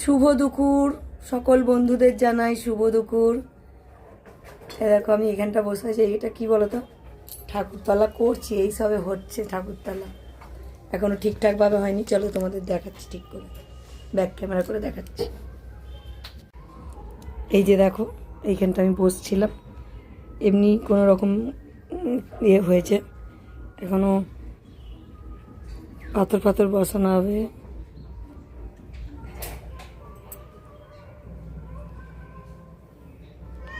শুভ দুপুর। সকল বন্ধুদের জানাই শুভ দুপুর। দেখো, আমি এখানটা বসে আছি। এটা কি বলতো? ঠাকুরতলা করছি, এই সবে হচ্ছে ঠাকুরতলা। এখনও ঠিকঠাকভাবে হয়নি। চলো তোমাদের দেখাচ্ছি ঠিক করে। ব্যাক ক্যামেরা করে দেখাচ্ছি। এই যে দেখো, এইখানটা আমি বসছিলাম। এমনি কোনো রকম ইয়ে হয়েছে। এখনও পাথর পাথর বসানো হবে।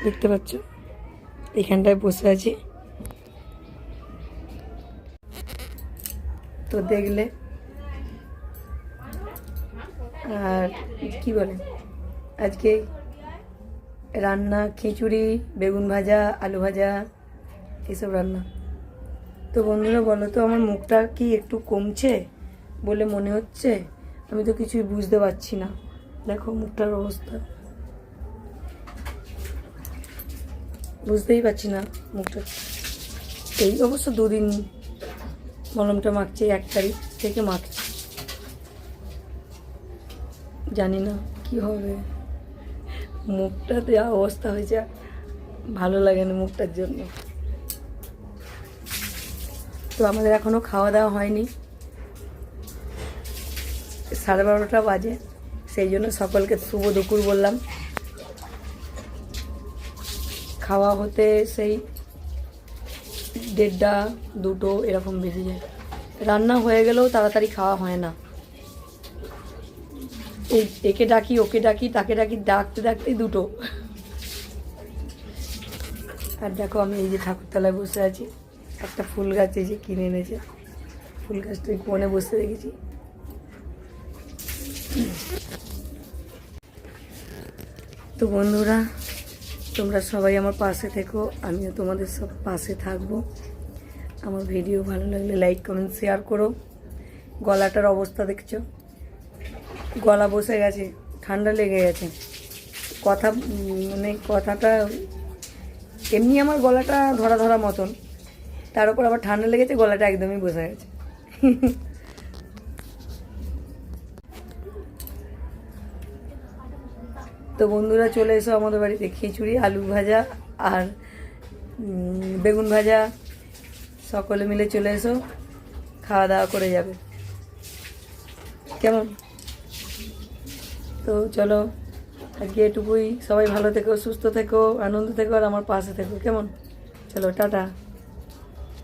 দেখতে পাচ্ছ? এখানটায় বসে আছি। তো দেখলে। আর কি বলে? আজকে রান্না, খিচুড়ি, বেগুন ভাজা, আলু ভাজা, এসব রান্না। তো বন্ধুরা, বলো তো, আমার মুখটা কি একটু কমছে বলে মনে হচ্ছে? আমি তো কিছুই বুঝতে পারছি না। দেখো মুখটার অবস্থা। বুঝতেই পারছি না মুখটা। এই অবশ্য দুদিন মলমটা মাখছি, এক তারিখ থেকে মাখছি। জানি না কি হবে। মুখটাতে যা অবস্থা হয়েছে, ভালো লাগে না মুখটার জন্য। তো আমাদের এখনও খাওয়া দাওয়া হয়নি। সাড়ে বারোটা বাজে, সেই জন্য সকলকে শুভ দুপুর বললাম। খাওয়া হতে সেই দেড়টা, দুটো এরকম বেজে যায়। রান্না হয়ে গেলেও তাড়াতাড়ি খাওয়া হয় না। একে ডাকি, ওকে ডাকি, তাকে ডাকি, ডাকতে ডাকতে দুটো। আর দেখো আমি এই যে ঠাকুরতলায় বসে আছি, একটা ফুল গাছ এই যে কিনে এনেছে। ফুল গাছটা কোণে বসে রেখেছি তো বন্ধুরা তোমরা সবাই আমার পাশে থেকো, আমিও তোমাদের সব পাশে থাকব। আমার ভিডিও ভালো লাগলে লাইক, কমেন্ট, শেয়ার করো। গলাটার অবস্থা দেখছ? গলা বসে গেছে, ঠান্ডা লেগে গেছে। কথা মানে কথাটা, এমনি আমার গলাটা ধরা ধরা মতন। তার উপর আবার ঠান্ডা লেগেছে, গলাটা একদমই বসে গেছে। তো বন্ধুরা চলে এসো আমাদের বাড়িতে, খিচুড়ি, আলু ভাজা আর বেগুন ভাজা। সকলে মিলে চলে এসো, খাওয়া দাওয়া করে যাবে। কেমন? তো চলো, আজকে এটুকুই। সবাই ভালো থেকো, সুস্থ থেকো, আনন্দ থেকো আর আমার পাশে থেকো। কেমন? চলো, টাটা।